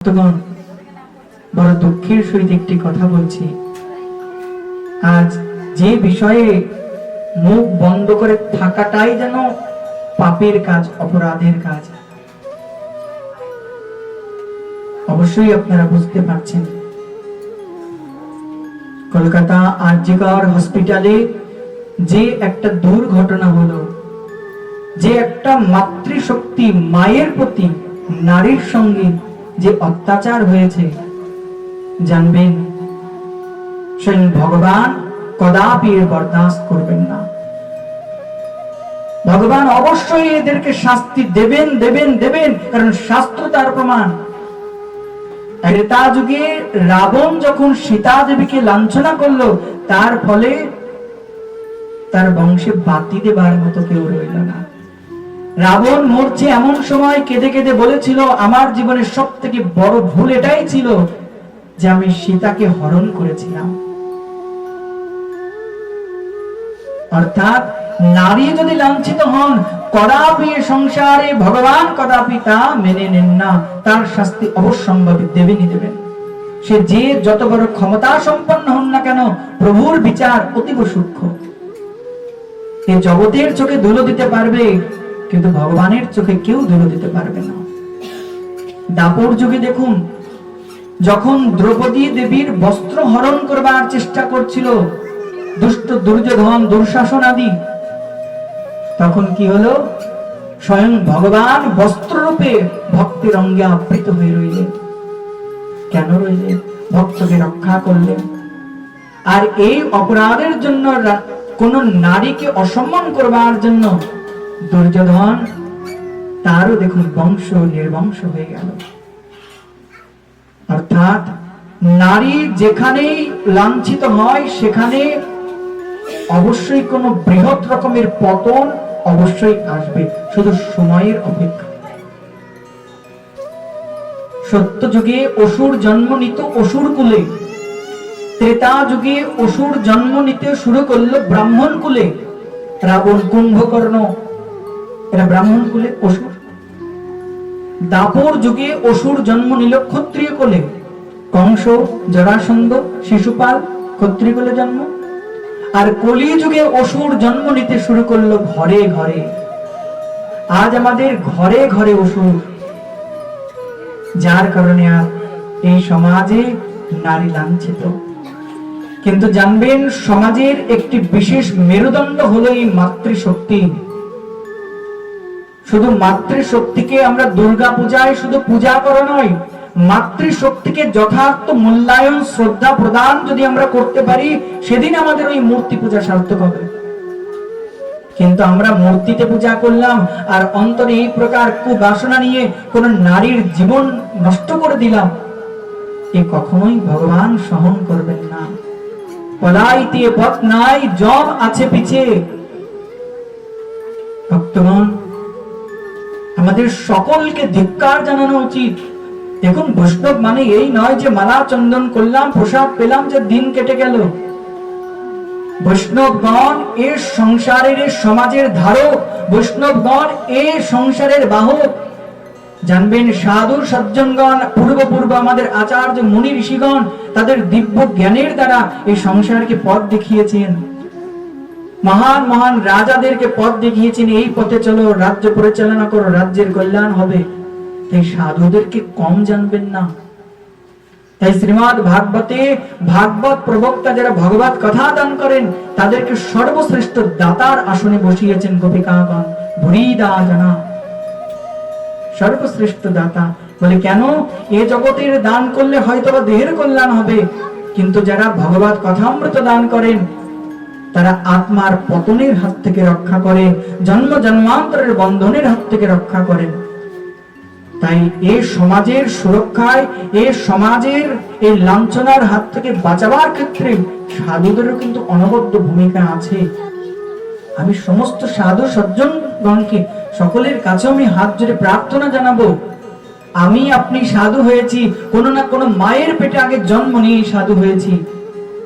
ভক্তগণ বড় দুঃখের সহিত একটি কথা বলছি। আজ যে বিষয়ে মুখ বন্ধ করে থাকাটাই যেন পাপের কাজ, অপরাধের কাজ। অবশ্যই আপনারা বুঝতে পারছেন। কলকাতা আরজিকর হসপিটালে যে একটা দুর্ঘটনা হলো, যে একটা মাতৃশক্তি মায়ের প্রতি নারীর সঙ্গে যে অত্যাচার হয়েছে, জানবেন স্বয়ং ভগবান কদাপি বরদাস্ত করবেন না। ভগবান অবশ্যই এদেরকে শাস্তি দেবেন দেবেন দেবেন, কারণ শাস্ত্র তার প্রমাণ। ত্রেতা যুগে রাবণ যখন সীতা দেবীকে লাঞ্ছনা করল, তার ফলে তার বংশে বাতি দেবার মতো কেউ রইল না। রাবণ মরছে এমন সময় কেঁদে কেঁদে বলেছিল, আমার জীবনের সব থেকে বড় ভুল এটাই ছিল যে আমি সীতাকে হরণ করেছিলাম। অর্থাৎ নারী যদি লাঞ্ছিত হন কদাপি সংসারে ভগবান কদাপি তা মেনে নেন না। তার শাস্তি অবশ্যম্ভাবী দেবেনই দেবেন। সে যে যত বড় ক্ষমতা সম্পন্ন হন না কেন, প্রভুর বিচার অতীব সূক্ষ্ম। এ জগতের চোখে ধুলো দিতে পারবে কিন্তু ভগবানের চোখে কেউ ধুলো দিতে পারবে না। দাপর যুগে দেখুন, যখন দ্রৌপদী দেবীর বস্ত্র হরণ করবার চেষ্টা করছিল, দুষ্ট দুর্যোধন, দুঃশাসন আদি, তখন কি হলো? স্বয়ং ভগবান বস্ত্ররূপে ভক্তির অঙ্গে আবৃত হয়ে রইলেন। কেন রইলেন? ভক্তকে রক্ষা করলেন। আর এই অপরাধের জন্য কোন নারীকে অসম্মান করবার জন্য দুর্যোধন, তারও দেখুন বংশ নির্বংশ হয়ে গেল। অর্থাৎ নারী যেখানেই লাঞ্ছিত হয়, সেখানে অবশ্যই কোনো বৃহৎ রকমের পতন অবশ্যই আসবে, শুধু সময়ের অপেক্ষা। সত্য যুগে অসুর জন্ম নিত অসুর কুলে ত্রেতা যুগে অসুর জন্ম নিতে শুরু করল ব্রাহ্মণ কুলে, রাবণ কুম্ভকর্ণ এরা ব্রাহ্মণ কুলে অসুর। দাপর যুগে অসুর জন্ম নিল ক্ষত্রিয় কোলে। কংস, জরাসন্ধ, শিশুপাল ক্ষত্রিয় কোলে জন্ম। আর কলি যুগে অসুর জন্ম নিতে শুরু করল ঘরে ঘরে। আজ আমাদের ঘরে ঘরে অসুর। যার কারণে আজ এই সমাজে নারী লাঞ্ছিত। কিন্তু জানবেন, সমাজের একটি বিশেষ মেরুদণ্ড হলো এই মাতৃশক্তি। শুধু মাতৃশক্তিকে আমরা দুর্গা পূজায় শুধু পূজা করা নয়, মাতৃশক্তিকে যথার্থ মূল্যায়ন, শ্রদ্ধা প্রদান যদি আমরা করতে পারি, সেদিন আমাদের ওই মূর্তি পূজা সার্থক হবে। কিন্তু আমরা মূর্তিতে পূজা করলাম আর অন্তরে এই প্রকার কুবাসনা নিয়ে কোন নারীর জীবন নষ্ট করে দিলাম, এ কখনোই ভগবান সহন করবেন না। পলাইতে পথ নাই জম আছে পিছে। আমাদের সকলকে ধিক্কার জানানো উচিত। দেখুন, বৈষ্ণব মানে এই নয় যে মালা, চন্দন করলাম প্রসাদ পেলাম যে দিন কেটে গেল। বৈষ্ণবগণ এ সংসারের সমাজের ধারক। বৈষ্ণবগণ এ সংসারের বাহক। জানবেন সাধু সজ্জনগণ পূর্ব পূর্ব আমাদের আচার্য মুনি ঋষিগণ তাদের দিব্য জ্ঞানের দ্বারা এই সংসারকে পথ দেখিয়েছেন। মহান মহান রাজাদেরকে পথ দেখিয়েছেন, এই পথে চলো, রাজ্য পরিচালনা করো, রাজ্যের কল্যাণ হবে। এই সাধুদেরকে কম জানবেন না। তাই শ্রীমদ ভাগবতে ভাগবত প্রবক্তা যারা ভগবত কথা দান করেন, তাদেরকে সর্বশ্রেষ্ঠ দাতার আসনে বসিয়েছেন গোপিকাগণ, ভুরিদা জানা। সর্বশ্রেষ্ঠ দাতা। বলে, কেন? এ জগতের দান করলে হয়তো দেহের কল্যাণ হবে, কিন্তু যারা ভগবত কথামৃত দান করেন তারা আত্মার পতনের হাত থেকে রক্ষা করে, জন্ম জন্মান্তরের বন্ধনের হাত থেকে রক্ষা করেন তাই এ সমাজের সুরক্ষায়, এ সমাজের এই লাঞ্ছনার হাত থেকে বাঁচাবার ক্ষেত্রে সাধুদেরও কিন্তু অনবদ্য ভূমিকা আছে। আমি সমস্ত সাধু সজ্জনগণকে সকলের কাছে আমি হাত জোরে প্রার্থনা জানাব। আমি আপনি সাধু হয়েছি, কোনো না কোনো মায়ের পেটে আগে জন্ম নিয়ে সাধু হয়েছি।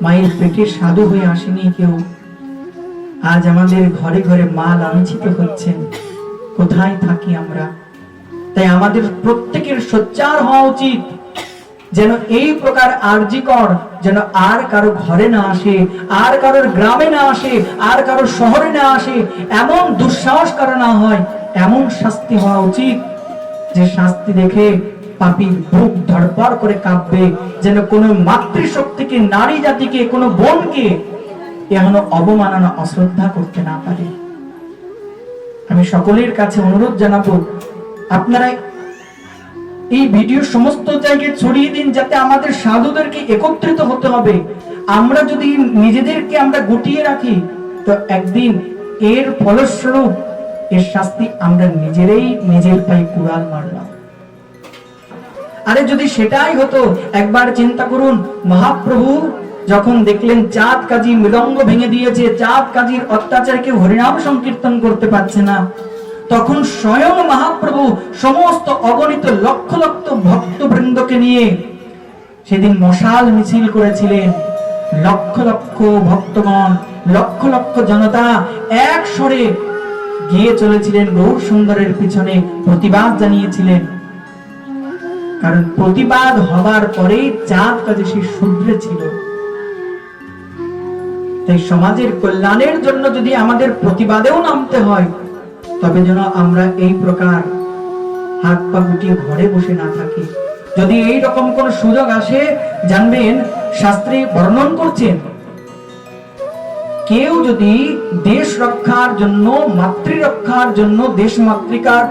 মায়ের পেটে সাধু হয়ে আসেনি কেউ। আজ আমাদের ঘরে ঘরে মা লাঞ্ছিত হচ্ছেন কোথায় থাকি আমরা? তাই আমাদের প্রত্যেকের সোচ্চার হওয়া উচিত যেন এই প্রকার আর্জিকর যেন আর কারও ঘরে না আসে, আর কারোর গ্রামে না আসে, আর কারও শহরে না আসে, এমন দুঃসাহস করা না হয়, এমন শাস্তি হওয়া উচিত যে শাস্তি দেখে পাপীর বুক ধড়পড় করে কাঁপবে, যেন কোনো মাতৃশক্তিকে, নারী জাতিকে, কোনো বোনকে এমন অবমাননা অশ্রদ্ধা করতে না পারে। আমি সকলের কাছে অনুরোধ জানাব, আপনারা এই ভিডিও সমস্ত জায়গায় ছড়িয়ে দিন যাতে আমাদের সাধুদেরকে একত্রিত হতে হবে। আমরা যদি নিজেদেরকে আমরা গুটিয়ে রাখি, তো একদিন এর ফলস্বরূপ এর শাস্তি আমরা নিজেরাই নিজের পায়ে কুড়াল মারলাম। আরে যদি সেটাই হতো, একবার চিন্তা করুন, মহাপ্রভু যখন দেখলেন চাঁদ কাজী মৃদঙ্গ ভেঙে দিয়েছে চাঁদ কাজীর অত্যাচারকে হরিনাম সংকীর্তন করতে পারছে না। তখন স্বয়ং মহাপ্রভু সমস্ত অগণিত লক্ষ লক্ষ ভক্তবৃন্দকে নিয়ে সেদিন মশাল মিছিল করেছিলেন। লক্ষ লক্ষ ভক্তগণ, লক্ষ লক্ষ জনতা এক স্বরে গিয়ে চলেছিলেন গৌর সুন্দরের পিছনে, প্রতিবাদ জানিয়েছিলেন। কারণ প্রতিবাদ হবার পরেই চাঁদ কাজে সে শুধরে ছিল। তাই সমাজের কল্যাণের জন্য যদি আমাদের প্রতিবাদেও নামতে হয়, তবে যেন আমরা এই প্রকার হাত পা গুটিয়ে ঘরে বসে না থাকি। যদি এই রকম কোন সুযোগ আসে, জানবেন, শাস্ত্রে বর্ণন করছেন, কেউ যদি দেশ রক্ষার জন্য, মাতৃ রক্ষার জন্য, দেশ মাতৃকার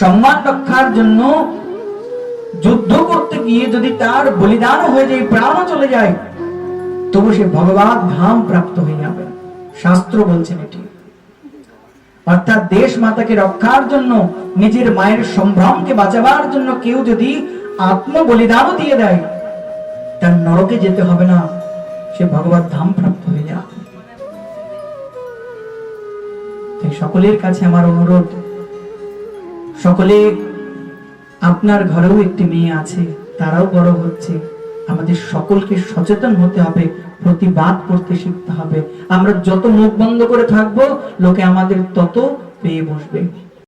সম্মান রক্ষার জন্য যুদ্ধ করতে গিয়ে যদি তার বলিদান হয়ে যায়, প্রাণও চলে যায় তবু সে ভগবান ধাম প্রাপ্ত হয়ে যাবে শাস্ত্র বলছেন এটি। অর্থাৎ দেশ মাতাকে রক্ষার জন্য, নিজের মায়ের সম্ভ্রমকে বাঁচাবার জন্য কেউ যদি আত্ম বলিদানও দিয়ে দেয়, তার নরকে যেতে হবে না। সে ভগবত ধাম প্রাপ্ত হয়ে যাবে সকলের কাছে আমার অনুরোধ, সকলে আপনার ঘরেও একটি মেয়ে আছে, তারাও বড় হচ্ছে। আমাদের সকলকে সচেতন হতে হবে, প্রতিবাদ করতে শিখতে হবে। আমরা যত মুখ বন্ধ করে থাকব, লোকে আমাদের তত পেয়ে বসবে।